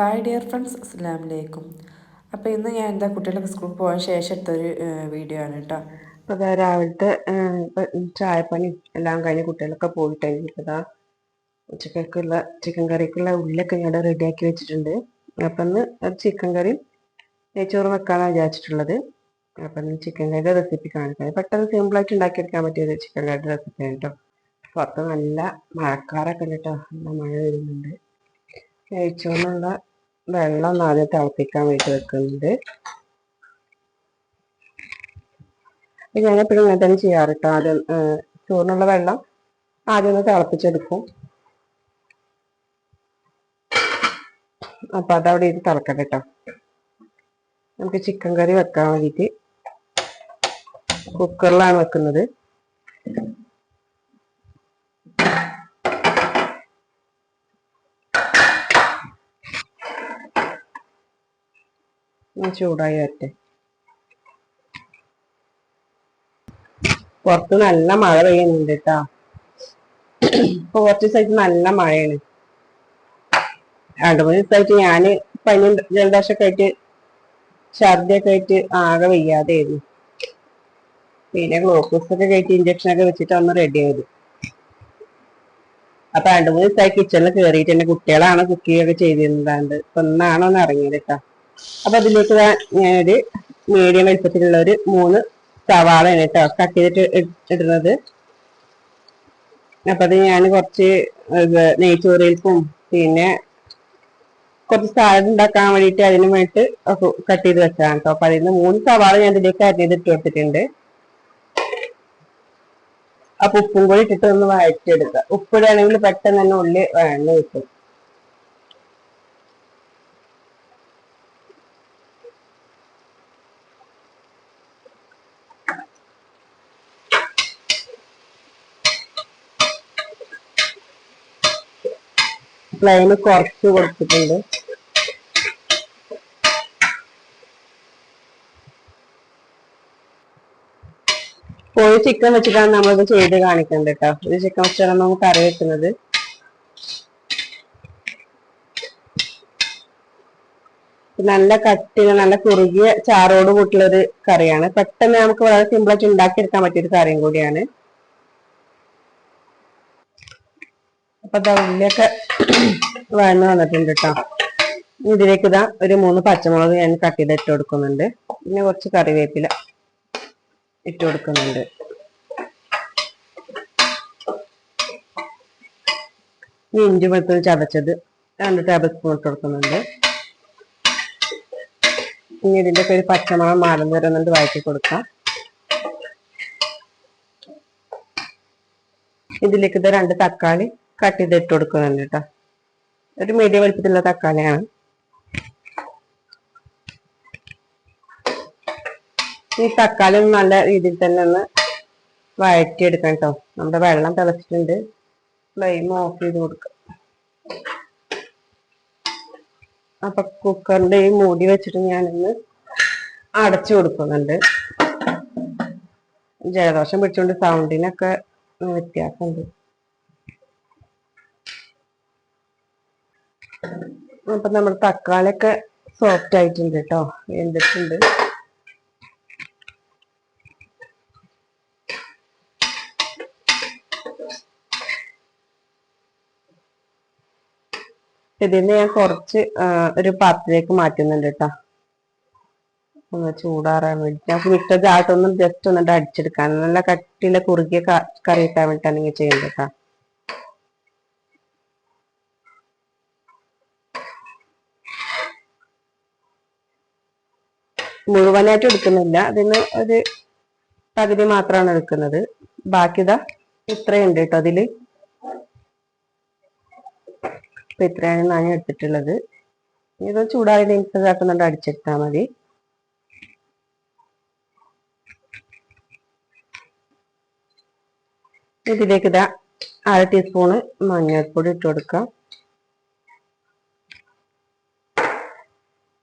Hi dear friends അസ്സാം വലൈക്കും അപ്പോൾ ഇന്ന് ഞാൻ എന്താ കുട്ടികളൊക്കെ സ്കൂളിൽ പോയ ശേഷം എടുത്തൊരു വീഡിയോ ആണ് കേട്ടോ അപ്പോൾ രാവിലത്തെ ചായപ്പണി എല്ലാം കഴിഞ്ഞ് കുട്ടികളൊക്കെ പോയിട്ട് ഇതാ ഉച്ചക്കുള്ള ചിക്കൻ കറിക്കുള്ള ഉള്ളിയൊക്കെ ഞാൻ റെഡിയാക്കി വെച്ചിട്ടുണ്ട്. അപ്പം ഇന്ന് ചിക്കൻ കറി നെയ്ച്ചോറ് വെക്കാനാണ് വിചാരിച്ചിട്ടുള്ളത്. അപ്പം ചിക്കൻ കറിയുടെ റെസിപ്പി കാണിക്കാം. പെട്ടെന്ന് സിമ്പിളായിട്ട് ഉണ്ടാക്കിയെടുക്കാൻ പറ്റിയത് ചിക്കൻ കറിയുടെ റെസിപ്പി കേട്ടോ പുറത്ത് നല്ല മഴക്കാറൊക്കെ ഉണ്ട് കേട്ടോ നല്ല മഴ വരുന്നുണ്ട് നെയ്ച്ചോറിനുള്ള വെള്ളം ഒന്ന് ആദ്യം തിളപ്പിക്കാൻ വേണ്ടി വെക്കുന്നുണ്ട്. ഞാൻ എപ്പോഴും ഇങ്ങനെ തന്നെ ചെയ്യാറ് കേട്ടോ ആദ്യം ചോറിനുള്ള വെള്ളം ആദ്യം ഒന്ന് തിളപ്പിച്ചെടുക്കും. അപ്പൊ അതവിടെ ഇത് തിളക്കട്ടെ കേട്ടോ നമുക്ക് ചിക്കൻ കറി വെക്കാൻ വേണ്ടിയിട്ട് കുക്കറിലാണ് വെക്കുന്നത്. ചൂടായി വരട്ടെ പുറത്ത് നല്ല മഴ പെയ്യുന്നുണ്ട് കേട്ടാ ഇപ്പൊ കുറച്ച് ദിവസമായിട്ട് നല്ല മഴയാണ്. രണ്ടു മൂന്ന് ദിവസമായിട്ട് ഞാൻ പനി ജലദോഷമൊക്കെ ആയിട്ട് ഛർദിയൊക്കെ ആയിട്ട് ആകെ വയ്യാതെയായിരുന്നു. പിന്നെ ഗ്ലൂക്കോസ് ഒക്കെ കയറ്റി ഇഞ്ചക്ഷൻ ഒക്കെ വെച്ചിട്ട് ഒന്ന് റെഡി ആയത് അപ്പൊ രണ്ടു മൂന്ന് ദിവസമായി കിച്ചണിൽ കയറിയിട്ട് എന്റെ കുട്ടികളാണ് കുക്കിംഗ് ഒക്കെ ചെയ്തിരുന്നതാണ്ട്. ഇപ്പൊ ഒന്നാണോ ഒന്ന് ഇറങ്ങിയത് കേട്ടാ അപ്പൊ അതിലേക്ക് ഞാനൊരു മീഡിയം വലിപ്പത്തിലുള്ള ഒരു മൂന്ന് സവാളയാണ് കേട്ടോ കട്ട് ചെയ്തിട്ട് ഇടുന്നത്. അപ്പൊ അത് ഞാൻ കുറച്ച് നെയ്ച്ചോറിൽക്കും പിന്നെ കുറച്ച് സാലഡ് ഉണ്ടാക്കാൻ വേണ്ടിയിട്ട് അതിന് വേണ്ടിയിട്ട് കട്ട് ചെയ്ത് വെച്ചതാണ് കേട്ടോ അപ്പൊ അതിന് മൂന്ന് സവാള ഞാൻ ഇതിലേക്ക് അരി ചെയ്തിട്ട് കൊടുത്തിട്ടുണ്ട്. അപ്പൊ ഉപ്പും കൂടി ഇട്ടിട്ട് ഒന്ന് വഴറ്റിയെടുക്കുക. ഉപ്പിടുകയാണെങ്കിൽ പെട്ടെന്ന് തന്നെ ഉള്ളി വഴന്ന് കിട്ടും. ഫ്ലെയിം കുറച്ച് കൊടുത്തിട്ടുണ്ട്. കോഴി ചിക്കൻ വെച്ചിട്ടാണ് നമ്മളിത് ചെയ്ത് കാണിക്കുന്നത് കേട്ടോ ഇത് ചിക്കൻ വെച്ചിട്ടാണ് നമുക്ക് കറി വെക്കുന്നത്. നല്ല കട്ടിന് നല്ല കുറുകിയ ചാറോട് കൂട്ടിയുള്ള ഒരു കറിയാണ്. പെട്ടെന്ന് നമുക്ക് വളരെ സിമ്പിളായിട്ട് ഉണ്ടാക്കിയെടുക്കാൻ പറ്റിയൊരു കറിയും കൂടിയാണ്. അപ്പൊ ഉള്ളിയൊക്കെ വഴന്ന് വന്നിട്ടുണ്ട് കേട്ടോ ഇതിലേക്ക് ഇതാ ഒരു മൂന്ന് പച്ചമുളക് ഞാൻ കട്ട് ചെയ്ത് ഇട്ട് കൊടുക്കുന്നുണ്ട്. പിന്നെ കുറച്ച് കറിവേപ്പില ഇട്ട് കൊടുക്കുന്നുണ്ട്. ഇഞ്ചി വെളുത്തുള്ളി ചതച്ചത് രണ്ട് ടേബിൾ സ്പൂൺ ഇട്ട് കൊടുക്കുന്നുണ്ട്. ഇനി ഇതിന്റെ ഒക്കെ ഒരു പച്ചമുളക് മാലം തരുന്നുണ്ട് വഴറ്റി കൊടുക്കാം. ഇതിലേക്ക് ഇത് രണ്ട് തക്കാളി കട്ട് ചെയ്ത് ഇട്ട് കൊടുക്കുന്നുണ്ട് കേട്ടോ. ഒരു മീഡിയം വലിപ്പത്തിലുള്ള തക്കാളിയാണ്. ഈ തക്കാളി നല്ല രീതിയിൽ തന്നെ ഒന്ന് വഴറ്റിയെടുക്കണം കേട്ടോ. നമ്മുടെ വെള്ളം തിളച്ചിട്ടുണ്ട്. ഫ്ലെയിം ഓഫ് ചെയ്ത് കൊടുക്കാം. അപ്പൊ കുക്കറിന്റെ ഈ മൂടി വെച്ചിട്ട് ഞാനിന്ന് അടച്ചു കൊടുക്കുന്നുണ്ട്. ജലദോഷം പിടിച്ചുകൊണ്ട് സൗണ്ടിനൊക്കെ വ്യത്യാസമുണ്ട്. അപ്പൊ നമ്മുടെ തക്കാളിയൊക്കെ സോഫ്റ്റ് ആയിട്ടുണ്ട് കേട്ടോ വെന്തിട്ടുണ്ട്. ഇതിന് ഞാൻ കുറച്ച് ഒരു പാത്രത്തിലേക്ക് മാറ്റുന്നുണ്ട് കേട്ടോ ഒന്ന് ചൂടാറാൻ വേണ്ടി. ഞാൻ വിട്ട ജാട്ടൊന്നും ജസ്റ്റ് ഒന്നിട്ട് അടിച്ചെടുക്കാൻ നല്ല കട്ടിയിലെ കുറുകിയ കറി ഇട്ടാൻ വേണ്ടിട്ടാണ് ഇങ്ങനെ ചെയ്യുന്നത് കേട്ടോ മുഴുവനായിട്ട് എടുക്കുന്നില്ല. അതിന് ഒരു പകുതി മാത്രമാണ് എടുക്കുന്നത്. ബാക്കി ഇതാ ഇത്രയുണ്ട് കേട്ടോ അതിൽ. അപ്പൊ ഇത്രയാണ് ഞാൻ എടുത്തിട്ടുള്ളത്. ഇത് മിക്സ് കാട്ടുന്നുണ്ട് അടിച്ചെടുത്താൽ മതി. ഇതിലേക്ക് ഇതാ അര ടീസ്പൂണ് മഞ്ഞൾപ്പൊടി ഇട്ട് കൊടുക്കാം.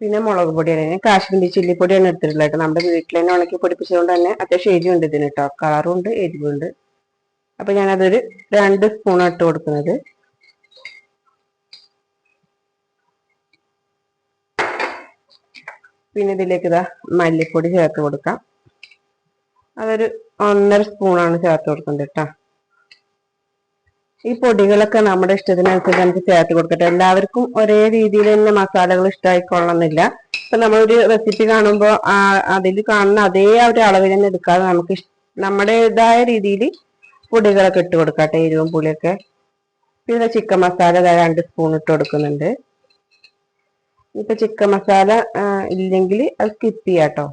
പിന്നെ മുളക് പൊടിയാണ്. കാശ്മീരി ചില്ലിപ്പൊടിയാണ് എടുത്തിട്ടുള്ളത് നമ്മുടെ വീട്ടിൽ തന്നെ ഉണക്കി പൊടിപ്പിച്ചതുകൊണ്ട് തന്നെ അത്യാവശ്യം എരിവുണ്ട് ഇതിന് കേട്ടോ. കളറും ഉണ്ട് എരിവുണ്ട്. അപ്പൊ ഞാനതൊരു രണ്ട് സ്പൂൺ ഇട്ട് കൊടുക്കുന്നത്. പിന്നെ ഇതിലേക്ക് ഇതാ മല്ലിപ്പൊടി ചേർത്ത് കൊടുക്കാം. അതൊരു ഒന്നര സ്പൂണാണ് ചേർത്ത് കൊടുക്കുന്നത് കേട്ടോ. ഈ പൊടികളൊക്കെ നമ്മുടെ ഇഷ്ടത്തിനനുസരിച്ച് നമുക്ക് ചേർത്ത് കൊടുക്കട്ടെ. എല്ലാവർക്കും ഒരേ രീതിയിൽ തന്നെ മസാലകൾ ഇഷ്ടമായിക്കൊള്ളണമെന്നില്ല. ഇപ്പൊ നമ്മളൊരു റെസിപ്പി കാണുമ്പോൾ അതിൽ കാണുന്ന അതേ ഒരു അളവിൽ തന്നെ എടുക്കാതെ നമുക്ക് നമ്മുടേതായ രീതിയിൽ പൊടികളൊക്കെ ഇട്ട് കൊടുക്കട്ടെ എരിവും പുളിയൊക്കെ. പിന്നെ ചിക്കൻ മസാല രണ്ട് സ്പൂൺ ഇട്ട് കൊടുക്കുന്നുണ്ട്. ഇപ്പൊ ചിക്കൻ മസാല ഇല്ലെങ്കിൽ അത് സ്കിപ്പ് ചെയ്യാട്ടോ.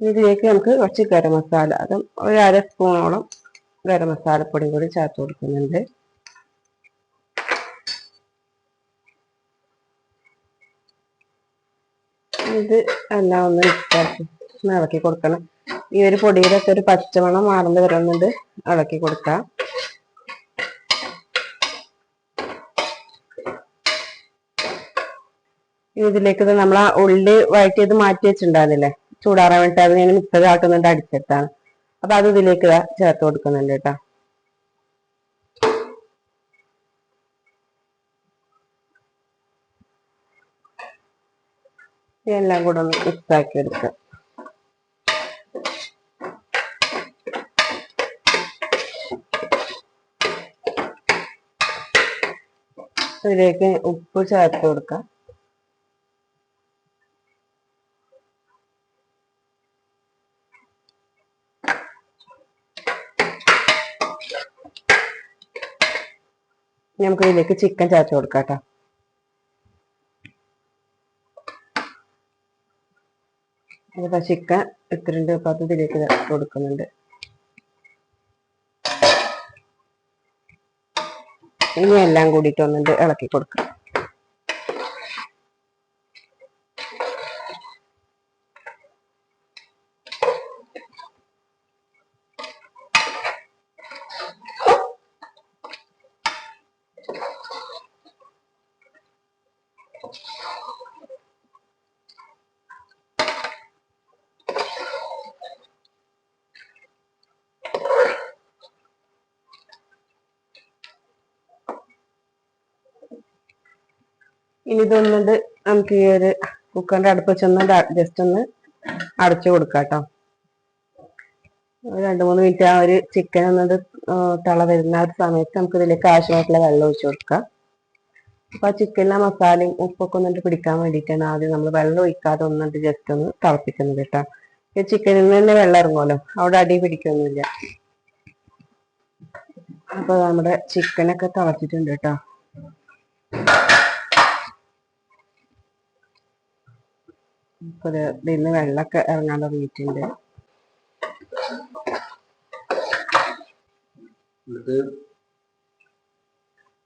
ഇതിലേക്ക് നമുക്ക് കുറച്ച് ഗരം മസാല അതും ഒരു അര സ്പൂണോളം ഗരം മസാലപ്പൊടിയും കൂടി ചേർത്ത് കൊടുക്കുന്നുണ്ട്. ഇത് എല്ലാം ഒന്ന് മിക്സാക്കി ഇളക്കി കൊടുക്കണം. ഈ ഒരു പൊടിയിലൊക്കെ ഒരു പച്ചമണം മാറുന്നത് വരുന്നുണ്ട് ഇളക്കി കൊടുക്കാം. ഇതിലേക്ക് നമ്മൾ ആ ഉള്ളി വഴറ്റിയത് മാറ്റി വെച്ചിട്ടുണ്ടായിരുന്നില്ലേ? ചൂടാറാൻ വേണ്ടിട്ട് അത് ഞാൻ മിക്സർ ആക്കുന്നുണ്ട് അടിച്ചിട്ടാണ് അപ്പൊ അത് ഇതിലേക്ക് ചേർത്ത് കൊടുക്കുന്നുണ്ട് കേട്ടോ. എല്ലാം കൂടെ ഒന്ന് മിക്സ് ആക്കി എടുക്കുക ഇതിലേക്ക് ഉപ്പ് ചേർത്ത് കൊടുക്കാം. നമുക്ക് ഇതിലേക്ക് ചിക്കൻ ചേർത്ത് കൊടുക്കാം കേട്ടോ ചിക്കൻ ഇത്രണ്ട് അപ്പൊ അത് ഇതിലേക്ക് കൊടുക്കുന്നുണ്ട്. ഇനി എല്ലാം കൂടിയിട്ട് ഒന്നുണ്ട് ഇളക്കി കൊടുക്കാം. ഇനി ഇതൊന്നുണ്ട്. നമുക്ക് ഈ ഒരു കുക്കറിന്റെ അടുപ്പ് വെച്ചൊന്ന് ജസ്റ്റ് ഒന്ന് അടച്ചു കൊടുക്കാം കേട്ടോ. രണ്ട് മൂന്ന് മിനിറ്റ് ആ ഒരു ചിക്കൻ ഒന്നത് തള വരുന്ന ആ ഒരു സമയത്ത് നമുക്ക് ഇതിലേക്ക് ആവശ്യമായിട്ടുള്ള വെള്ളം ഒഴിച്ചു കൊടുക്കാം. അപ്പൊ ആ ചിക്കനിലെ മസാലയും ഉപ്പൊക്കെ ഒന്നിട്ട് പിടിക്കാൻ വേണ്ടിയിട്ടാണ് ആദ്യം നമ്മൾ വെള്ളം ഒഴിക്കാതെ ഒന്നിട്ട് ജസ്റ്റ് ഒന്ന് തിളപ്പിക്കുന്നത് കേട്ടോ. ഈ ചിക്കനിൽ നിന്ന് തന്നെ വെള്ളം ഇറങ്ങുമല്ലോ അവിടെ അടി പിടിക്കൊന്നുമില്ല. അപ്പൊ നമ്മുടെ ചിക്കനൊക്കെ തിളച്ചിട്ടുണ്ട് കേട്ടോ. ഇപ്പൊ ഇത് ഇതിന്ന് വെള്ളമൊക്കെ ഇറങ്ങാൻ തുടങ്ങിയിട്ടുണ്ട്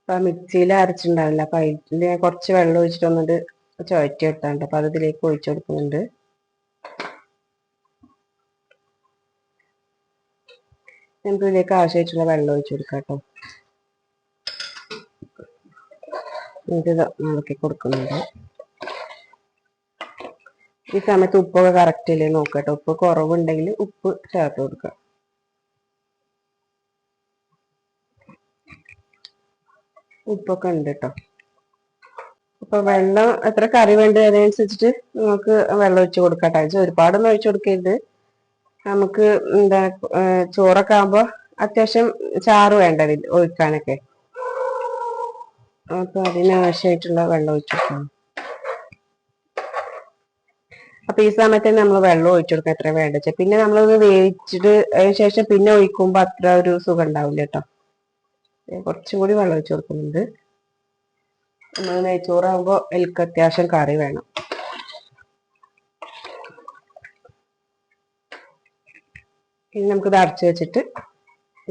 അപ്പൊ മിക്സിയിൽ അരച്ചിട്ടുണ്ടാവില്ല. അപ്പൊ അതിൽ കുറച്ച് വെള്ളം ഒഴിച്ചിട്ട് വന്നിട്ട് ചുവറ്റി എടുത്താണ്ട് അപ്പൊ അത് ഇതിലേക്ക് ഒഴിച്ചു കൊടുക്കുന്നുണ്ട്. നമുക്ക് ഇതിലേക്ക് ആവശ്യമായിട്ടുള്ള വെള്ളം ഒഴിച്ചു കൊടുക്കാം കേട്ടോ ഇത് ഇളക്കി കൊടുക്കുന്നുണ്ട്. ഈ സമയത്ത് ഉപ്പൊക്കെ കറക്റ്റ് അല്ലേ നോക്കട്ടെ. ഉപ്പ് കുറവുണ്ടെങ്കിൽ ഉപ്പ് ചേർത്ത് കൊടുക്കുക. ഉപ്പൊക്കെ ഉണ്ട് കേട്ടോ. അപ്പൊ വെള്ളം എത്ര കറി വേണ്ടത് അതിനനുസരിച്ചിട്ട് നമുക്ക് വെള്ളം ഒഴിച്ചു കൊടുക്കട്ടെ. കേട്ടോ ഒരുപാടൊന്നും ഒഴിച്ചു കൊടുക്കരുത്. നമുക്ക് എന്താ ചോറൊക്കെ ആകുമ്പോ അത്യാവശ്യം ചാറ് വേണ്ട ഒഴിക്കാനൊക്കെ. അപ്പൊ അതിനാവശ്യമായിട്ടുള്ള വെള്ളം ഒഴിച്ചു കൊടുക്കണം. അപ്പൊ ഈ സമയത്ത് നമ്മൾ വെള്ളം ഒഴിച്ചു കൊടുക്കുക എത്ര വേണ്ട വെച്ചാൽ പിന്നെ നമ്മളത് വേവിച്ചിട്ട് അതിന് ശേഷം പിന്നെ ഒഴിക്കുമ്പോ അത്ര ഒരു സുഖം ഉണ്ടാവില്ല കേട്ടോ കുറച്ചും കൂടി വെള്ളം ഒഴിച്ചു കൊടുക്കുന്നുണ്ട്. നമ്മൾ നെയ്ച്ചോറാകുമ്പോ എനിക്ക് അത്യാവശ്യം കറി വേണം. ഇനി നമുക്കിത് അടച്ചു വെച്ചിട്ട്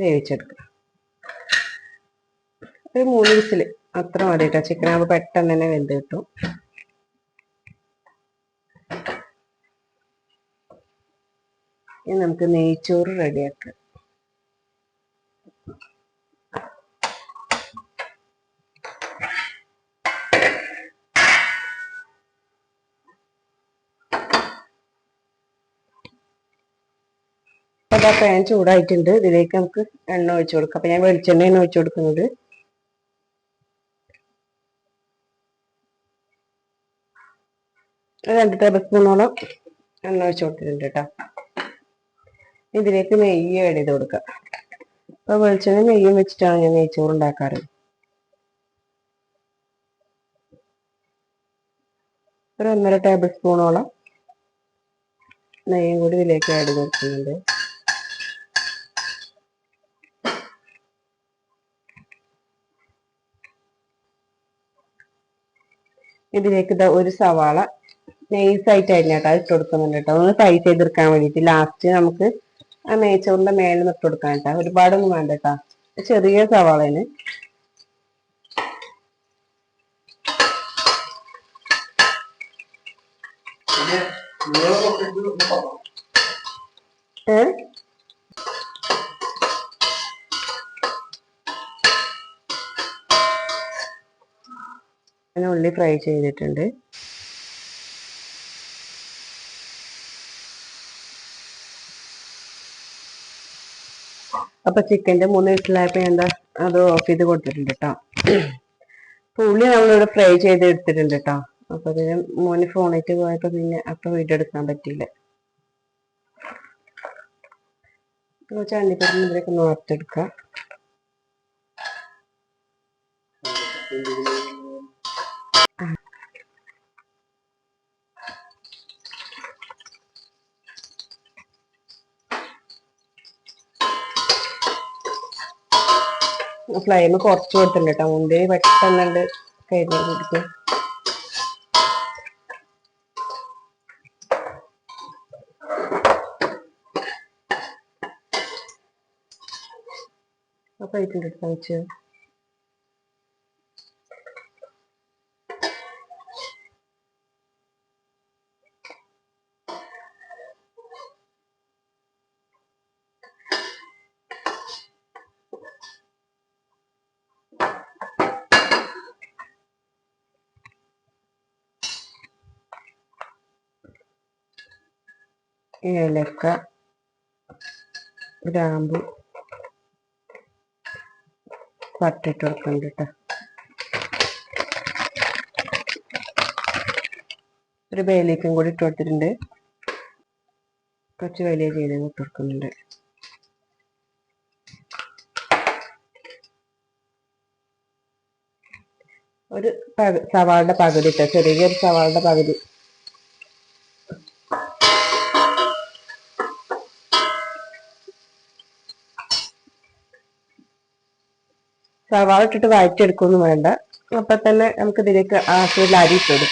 വേവിച്ചെടുക്കാം. ഒരു മൂന്ന് വിസിൽ അത്ര മതി കേട്ടോ ചിക്കനാകുമ്പോ പെട്ടെന്ന് തന്നെ വെന്ത് കിട്ടും. ഇനി നമുക്ക് നെയ്ച്ചോറ് റെഡിയാക്കാം. അതാ പാൻ ചൂടായിട്ടുണ്ട്. ഇതിലേക്ക് നമുക്ക് എണ്ണ ഒഴിച്ചു കൊടുക്കാം. അപ്പൊ ഞാൻ വെളിച്ചെണ്ണയാണ് ഒഴിച്ചു കൊടുക്കുന്നത്. രണ്ട് ടേബിൾ സ്പൂണോളം എണ്ണ ഒഴിച്ചു കൊടുത്തിട്ടുണ്ട് കേട്ടോ. ഇതിലേക്ക് നെയ്യ് ആഡ് ചെയ്ത് കൊടുക്കുക ഇപ്പൊ വെളിച്ചെണ്ണ നെയ്യും വെച്ചിട്ടാണ് ഞാൻ നെയ്ച്ചോറ് ഉണ്ടാക്കാറ്. ഒരു ഒന്നര ടേബിൾ സ്പൂണോളം നെയ്യും കൂടി ഇതിലേക്ക് ആഡ് ചെയ്ത് കൊടുക്കുന്നുണ്ട്. ഇതിലേക്ക് ഇതാ ഒരു സവാള നൈസായിട്ട് അരിഞ്ഞാട്ടോ ഇട്ട് കൊടുക്കുന്നുണ്ട് കേട്ടോ. ഒന്ന് ഫ്രൈ ചെയ്തെടുക്കാൻ വേണ്ടിയിട്ട്. ലാസ്റ്റ് നമുക്ക് ആ നെയ്ച്ചോറിന്റെ മേലെ ഇട്ട് കൊടുക്കാൻ കേട്ടോ ഒരുപാടൊന്നും വേണ്ട കേട്ടോ ചെറിയ സവാളേന് ഉള്ളി ഫ്രൈ ചെയ്തിട്ടുണ്ട്. അപ്പൊ ചിക്കന്റെ മൂന്ന് വിസിലായപ്പോ എന്താ അത് ഓഫ് ചെയ്ത് കൊടുത്തിട്ടുണ്ട് കേട്ടോ അപ്പൊ ഉള്ളി നമ്മളിവിടെ ഫ്രൈ ചെയ്ത് എടുത്തിട്ടുണ്ട് കേട്ടോ അപ്പൊ പിന്നെ മോന് ഫോണിട്ട് പോയപ്പോ പിന്നെ അപ്പൊ വീഡിയോ എടുക്കാൻ പറ്റിയില്ല. ചണ്ടിപ്പറിന് ഇതിലേക്ക് നോർത്തെടുക്കാം ഫ്ലെയിം കുറച്ച് കൊടുത്തിട്ടുണ്ട് കേട്ടോ മുമ്പേ പെട്ടെന്നുണ്ട് കരിഞ്ഞു പിടിക്കും അപ്പൊ ആയിട്ടുണ്ട് അടുത്ത് ഏലക്ക ഗ്രാമ്പു പട്ടിട്ട് കൊടുക്കുന്നുണ്ട് കേട്ടോ ഒരു ബേലേക്കും കൂടി ഇട്ട് കൊടുത്തിട്ടുണ്ട്. കുറച്ച് വലിയ ജീരകം ഇട്ട് കൊടുക്കുന്നുണ്ട്. ഒരു പക- സവാളയുടെ പകുതി ഇട്ടോ ചെറിയൊരു സവാളയുടെ പകുതി. സവാള ഇട്ടിട്ട് വഴറ്റിയെടുക്കൊന്നും വേണ്ട. അപ്പൊ തന്നെ നമുക്ക് ഇതിലേക്ക് ആവശ്യമുള്ള അരി ഇട്ടിടും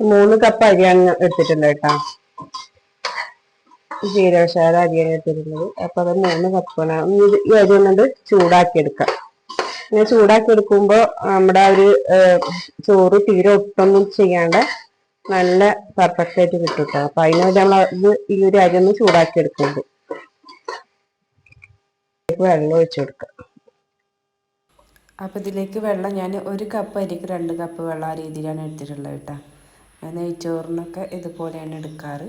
മൂന്ന് കപ്പ് അരിയാണ് എടുത്തിട്ടുണ്ട് കേട്ടോ. ജീരകശാല അരിയാണ് എടുത്തിട്ടുള്ളത്. അപ്പൊ അത് മൂന്ന് കപ്പാണ് ഈ അരി ചൂടാക്കി എടുക്കാം ഇങ്ങനെ ചൂടാക്കി എടുക്കുമ്പോ നമ്മുടെ ഒരു ചോറ് തീരെ ഒട്ടൊന്നും ചെയ്യാണ്ട് നല്ല പെർഫെക്റ്റ് ആയിട്ട് കിട്ടും കേട്ടോ. അപ്പൊ അതിന് വേണ്ടി നമ്മൾ അത് ഈ ഒരു അരി ഒന്ന് ചൂടാക്കി എടുക്കുന്നുണ്ട് വെള്ളം ഒഴിച്ചു കൊടുക്കാം. അപ്പോൾ ഇതിലേക്ക് വെള്ളം ഞാൻ ഒരു കപ്പ് അരിക്ക് രണ്ട് കപ്പ് വെള്ളം ആ രീതിയിലാണ് എടുത്തിട്ടുള്ളത് കേട്ടോ. നെയ്ച്ചോറിനൊക്കെ ഇതുപോലെയാണ് എടുക്കാറ്.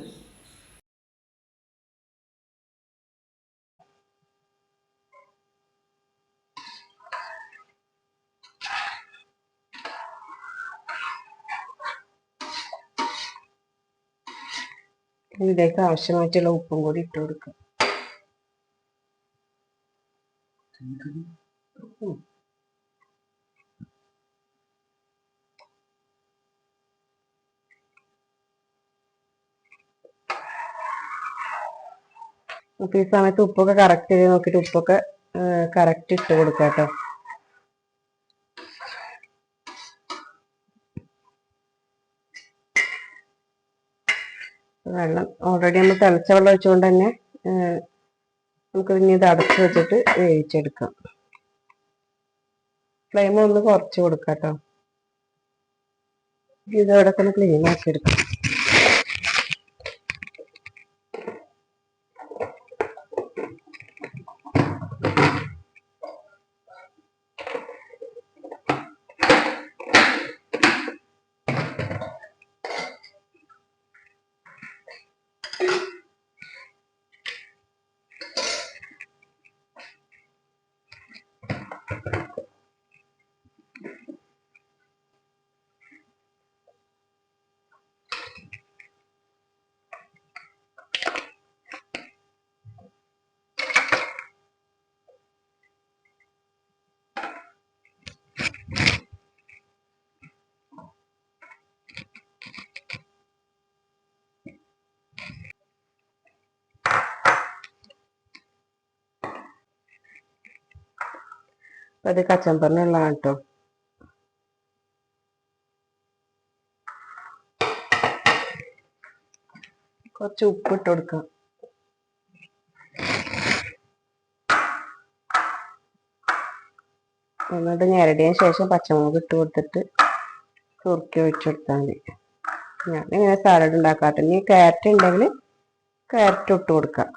ഇതിലേക്ക് ആവശ്യമായിട്ടുള്ള ഉപ്പും കൂടി ഇട്ട് കൊടുക്കാം. അപ്പൊ ഈ സമയത്ത് ഉപ്പൊക്കെ കറക്റ്റ് ചെയ്ത് നോക്കിയിട്ട് ഉപ്പൊക്കെ കറക്റ്റ് ഇട്ട് കൊടുക്കാം കേട്ടോ വെള്ളം ഓൾറെഡി നമ്മൾ തിളച്ച വെള്ളം ഒഴിച്ചുകൊണ്ട് തന്നെ നമുക്ക് ഇനി ഇത് അടച്ചു വെച്ചിട്ട് വേവിച്ചെടുക്കാം. ഫ്ലെയിം ഒന്ന് കുറച്ച് കൊടുക്കാം കേട്ടോ തന്നെ ക്ലീൻ ആക്കി എടുക്കാം അത് കച്ചമ്പറിനുള്ളതാണ് കേട്ടോ കുറച്ച് ഉപ്പ് ഇട്ട് കൊടുക്കാം. എന്നിട്ട് ഞെരടിയതിന് ശേഷം പച്ചമുളക് ഇട്ട് കൊടുത്തിട്ട് കുറുക്കി ഒഴിച്ചെടുത്താൽ മതി. ഞാൻ ഇങ്ങനെ സാലഡ് ഉണ്ടാക്കാത്ത ഇനി ക്യാരറ്റ് ഉണ്ടെങ്കിൽ ക്യാരറ്റ് ഇട്ട് കൊടുക്കാം.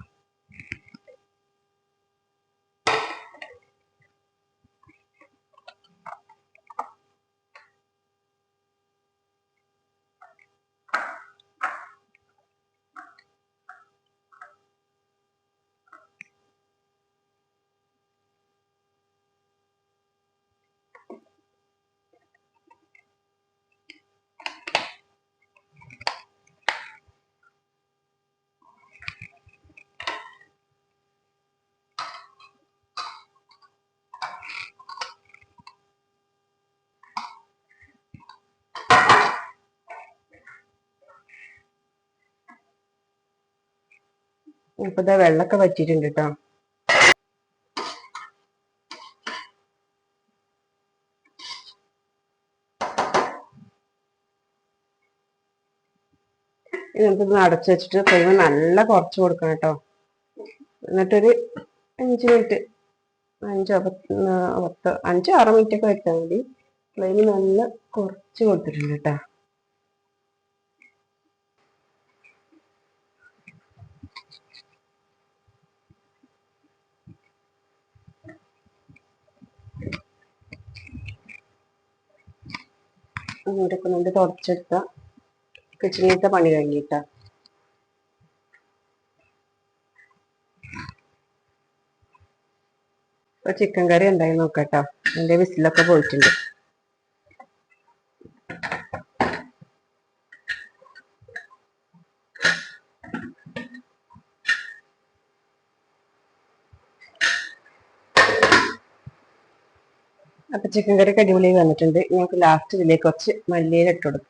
ഇപ്പൊ വെള്ളൊക്കെ വെള്ളമൊക്കെ വറ്റിയിട്ടുണ്ട് കേട്ടോ ഇതിനകത്ത് അടച്ചു വെച്ചിട്ട് കഴിവ് നല്ല കുറച്ച് കൊടുക്കണം കേട്ടോ എന്നിട്ടൊരു അഞ്ച് മിനിറ്റ് അഞ്ചോ പത്ത് അഞ്ചോ ആറോ മിനിറ്റ് ഒക്കെ വെച്ചാൽ മതി ഫ്ലെയിം നല്ല കുറച്ച് കൊടുത്തിട്ടുണ്ട് കേട്ടോ അങ്ങോട്ടൊക്കെ കൊണ്ട് തുടച്ചെടുത്ത കിച്ചണിലത്തെ പണി കഴിഞ്ഞിട്ട. ഇപ്പൊ ചിക്കൻ കറി ഉണ്ടായി നോക്കട്ടോ. എന്റെ വിസിലൊക്കെ പോയിട്ടുണ്ട്. അപ്പൊ ചിക്കൻ കറി അടിപൊളിയായി വന്നിട്ടുണ്ട്. ഞങ്ങൾക്ക് ലാസ്റ്റ് ഇതിലേക്ക് കുറച്ച് മല്ലിയില ഇട്ട് കൊടുക്കും.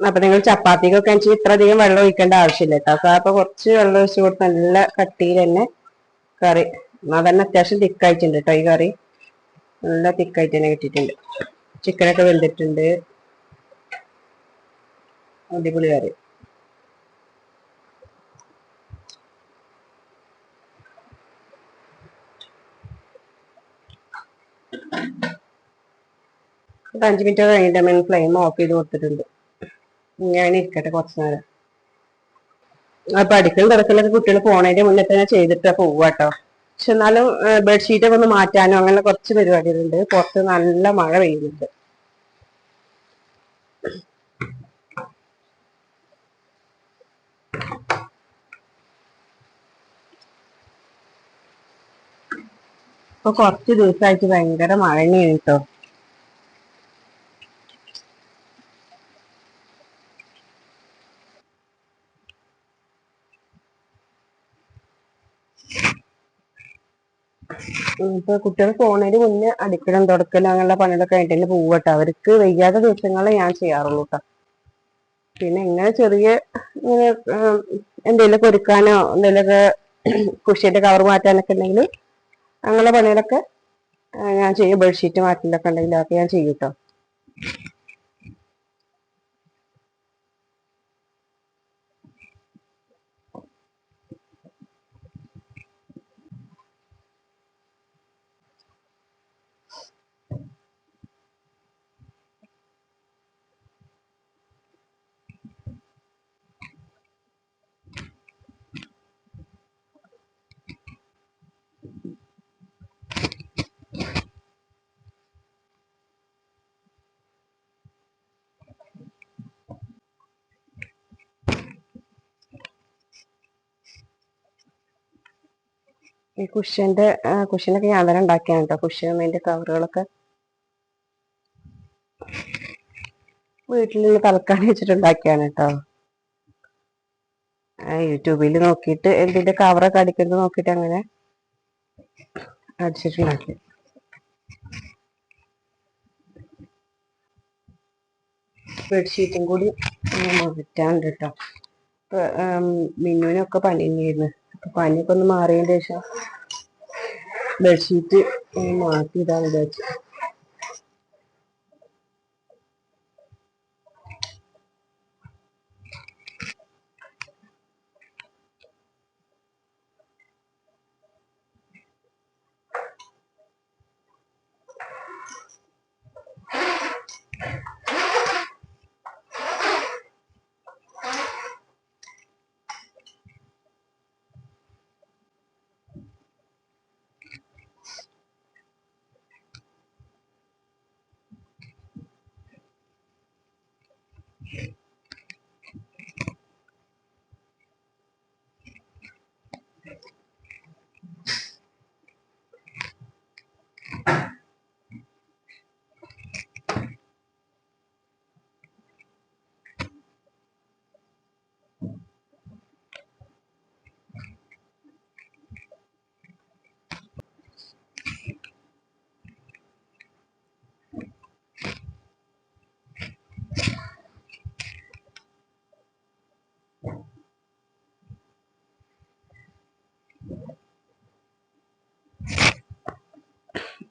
അപ്പൊ നിങ്ങൾ ചപ്പാത്തിക്കൊക്കെ വെച്ചാൽ ഇത്ര അധികം വെള്ളം ഒഴിക്കേണ്ട ആവശ്യമില്ല കേട്ടോ അപ്പൊ കുറച്ച് വെള്ളം ഒഴിച്ച് കൊടുത്ത് നല്ല കട്ടിയിൽ തന്നെ കറി. അതന്നെ തന്നെ അത്യാവശ്യം തിക്കായിട്ടുണ്ട് കേട്ടോ ഈ കറി. നല്ല തിക്കായിട്ട് തന്നെ കിട്ടിയിട്ടുണ്ട്. ചിക്കനൊക്കെ വെന്തിട്ടുണ്ട്. അടിപൊളി കറി ഒരു അഞ്ച് മിനിറ്റ് കഴിഞ്ഞിട്ട് ഫ്ലെയിം ഓഫ് ചെയ്ത് കൊടുത്തിട്ടുണ്ട്. ഞാൻ ഇരിക്കട്ടെ കുറച്ച് നേരം. അപ്പൊ അടുക്കള തിരക്കിലൊക്കെ കുട്ടികൾ പോണതിന്റെ മുന്നേ തന്നെ ചെയ്തിട്ട് പോവാട്ടോ പക്ഷെ എന്നാലും ബെഡ്ഷീറ്റ് ഒക്കെ ഒന്ന് മാറ്റാനോ അങ്ങനെ കുറച്ച് പരിപാടികളുണ്ട്. പുറത്ത് നല്ല മഴ പെയ്യുന്നുണ്ട്. ഇപ്പൊ കുറച്ച് ദിവസമായിട്ട് ഭയങ്കര മഴ തന്നെയാണ് കേട്ടോ ഇപ്പൊ കുട്ടികൾ പോണതിന് മുന്നേ അടുക്കളം തുടക്കലും അങ്ങനെയുള്ള പണികളൊക്കെ ആയിട്ട് തന്നെ പോവട്ടോ അവർക്ക് വയ്യാത്ത ദിവസങ്ങളെ ഞാൻ ചെയ്യാറുള്ളൂ കേട്ടോ പിന്നെ ഇങ്ങനെ ചെറിയ ഇങ്ങനെ എന്തെങ്കിലുമൊക്കെ ഒരുക്കാനോ എന്തെങ്കിലുമൊക്കെ കുഷ്യന്റെ കവർ മാറ്റാനൊക്കെ ഉണ്ടെങ്കിൽ അങ്ങനെയുള്ള പണികളൊക്കെ ഞാൻ ചെയ്യും. ബെഡ്ഷീറ്റ് മാറ്റലൊക്കെ ഉണ്ടെങ്കിൽ അതൊക്കെ ഞാൻ ചെയ്യും കേട്ടോ ഈ കുഷ്യന്റെ കുഷ്യനൊക്കെ ഞാൻ തന്നെ ഉണ്ടാക്കിയാണ് കേട്ടോ കുഷ്യൻ അതിന്റെ കവറുകളൊക്കെ വീട്ടിലുള്ള തലക്കാണി വെച്ചിട്ട് ഉണ്ടാക്കിയാണ് കേട്ടോ യൂട്യൂബിൽ നോക്കിയിട്ട് എന്തിന്റെ കവറൊക്കെ അടിക്കുന്നത് നോക്കിയിട്ട് അങ്ങനെ അടിച്ചിട്ടുണ്ടാക്കി ബെഡ്ഷീറ്റും കൂടി മാറ്റാണ്ട് കേട്ടോ മിന്നുവിനൊക്കെ പനി തന്നെയായിരുന്നു. അപ്പൊ പനിയൊക്കെ ഒന്ന് മാറിയതിന് ശേഷം ബെഡ്ഷീറ്റ് മാറ്റി ഇതാ വിചാരിച്ചു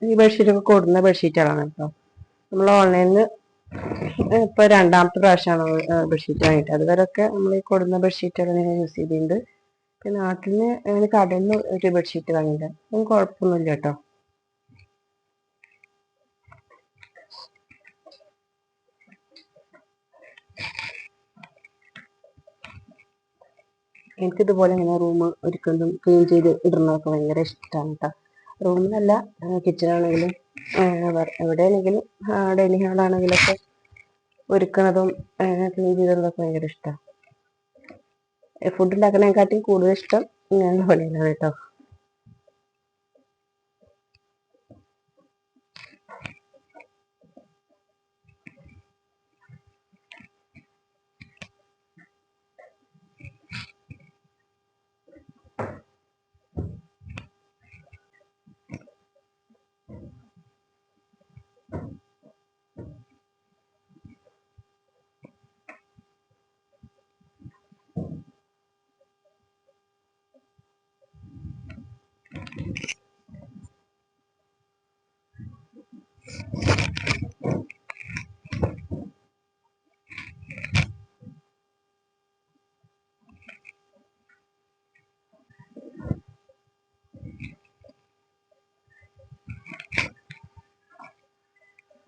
ഈ ബെഡ്ഷീറ്റ് ഒക്കെ കൊടുന്ന ബെഡ്ഷീറ്റുകളാണ് കേട്ടോ. നമ്മൾ ഓൺലൈനിൽ ഇപ്പൊ രണ്ടാമത്തെ പ്രാവശ്യമാണ് ബെഡ്ഷീറ്റ് വാങ്ങിയിട്ട് അതുവരെയൊക്കെ നമ്മൾ ഈ കൊടുന്ന ബെഡ്ഷീറ്റുകൾ ഞാൻ യൂസ് ചെയ്തിട്ടുണ്ട്. പിന്നെ നാട്ടിൽ നിന്ന് ഞാൻ കടയിൽ നിന്ന് ഒരു ബെഡ്ഷീറ്റ് വാങ്ങിയിട്ടുണ്ട് അതും കുഴപ്പമൊന്നുമില്ല കേട്ടോ. എനിക്കിതുപോലെ ഇങ്ങനെ റൂം ഒരിക്കലും ക്ലീൻ ചെയ്ത് ഇടുന്നതൊക്കെ ഭയങ്കര ഇഷ്ടമാണ് കേട്ടോ. റൂമിലല്ല കിച്ചണാണെങ്കിലും എവിടെയാണെങ്കിലും ഡൈനിങ് ഹാളാണെങ്കിലൊക്കെ ഒരുക്കുന്നതും ക്ലീൻ ചെയ്തതൊക്കെ ഭയങ്കര ഇഷ്ടമാണ് ഫുഡ് ഉണ്ടാക്കണേക്കാട്ടിയും കൂടുതൽ ഇഷ്ടം ഇങ്ങനെയുള്ള പണികളാണ് കേട്ടോ.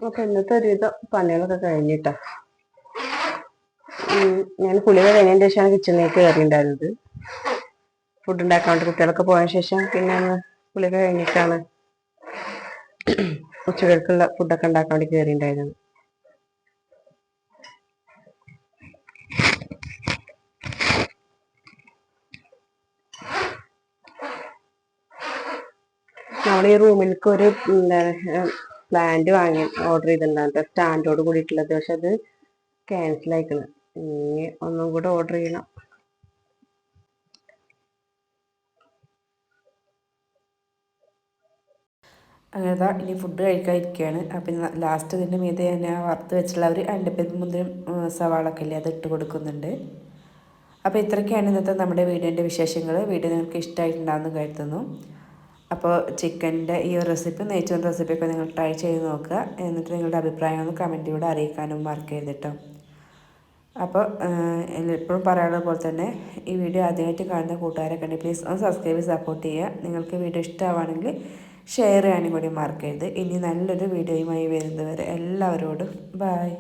അപ്പൊ ഇന്നത്തെ ഒരുവിധം പണികളൊക്കെ കഴിഞ്ഞിട്ടാ. ഞാൻ കുളി കഴിഞ്ഞതിന് ശേഷമാണ് കിച്ചണിലേക്ക് കയറിയിട്ടുണ്ടായിരുന്നത് ഫുഡ് ഉണ്ടാക്കാൻ വേണ്ടി കുട്ടികളൊക്കെ പോയതിനു ശേഷം പിന്നെ കുളി കഴിഞ്ഞിട്ടാണ് ഉച്ചകൾക്കുള്ള ഫുഡൊക്കെ ഉണ്ടാക്കാൻ വേണ്ടി കയറിയിട്ടുണ്ടായിരുന്നത് നമ്മൾ ഈ റൂമിലേക്ക് ഒരു എന്താണ് പ്ലാന്റ് വാങ്ങി ഓർഡർ ചെയ്തിട്ടുണ്ടായിരുന്നു. സ്റ്റാൻഡോട് കൂടിയിട്ടുള്ളത്. പക്ഷെ അത് ക്യാൻസൽ ആയിക്കണം. ഇനി ഒന്നും കൂടെ ഓർഡർ ചെയ്യണം. അങ്ങനെ ഇനി ഫുഡ് കഴിക്കാതിരിക്കുകയാണ് അപ്പം ലാസ്റ്റ് ഇതിന്റെ മീതെ ആ വറുത്ത് വെച്ചിട്ടുള്ള ഒരു അണ്ടിപ്പരിപ്പ് മുന്തിരും സവാളൊക്കെ ഇല്ലേ അത് ഇട്ട് കൊടുക്കുന്നുണ്ട്. അപ്പോൾ ഇത്രയൊക്കെയാണ് ഇന്നത്തെ നമ്മുടെ വീഡിയോന്റെ വിശേഷങ്ങൾ വീഡിയോ നിങ്ങൾക്ക് ഇഷ്ടമായിട്ടുണ്ടാകുമെന്ന് കരുതുന്നു. അപ്പോൾ ചിക്കന്റെ ഈ ഒരു റെസിപ്പി നെയ്ച്ചോറിന്റെ റെസിപ്പിയൊക്കെ നിങ്ങൾ ട്രൈ ചെയ്ത് നോക്കുക. എന്നിട്ട് നിങ്ങളുടെ അഭിപ്രായം ഒന്ന് കമന്റിലൂടെ അറിയിക്കാനും മറക്കരുത് ചെയ്തിട്ടോ അപ്പോൾ എപ്പോഴും പറയാനുള്ളത് പോലെ തന്നെ ഈ വീഡിയോ ആദ്യമായിട്ട് കാണുന്ന കൂട്ടുകാരൊക്കെ ഉണ്ടെങ്കിൽ പ്ലീസ് ഒന്ന് സബ്സ്ക്രൈബ് സപ്പോർട്ട് ചെയ്യുക. നിങ്ങൾക്ക് വീഡിയോ ഇഷ്ടമാണെങ്കിൽ ഷെയർ ചെയ്യാനും കൂടി മാർക്ക് മറക്കരുത് ഇനി നല്ലൊരു വീഡിയോയുമായി വരുന്നവരെ എല്ലാവരോടും ബായ്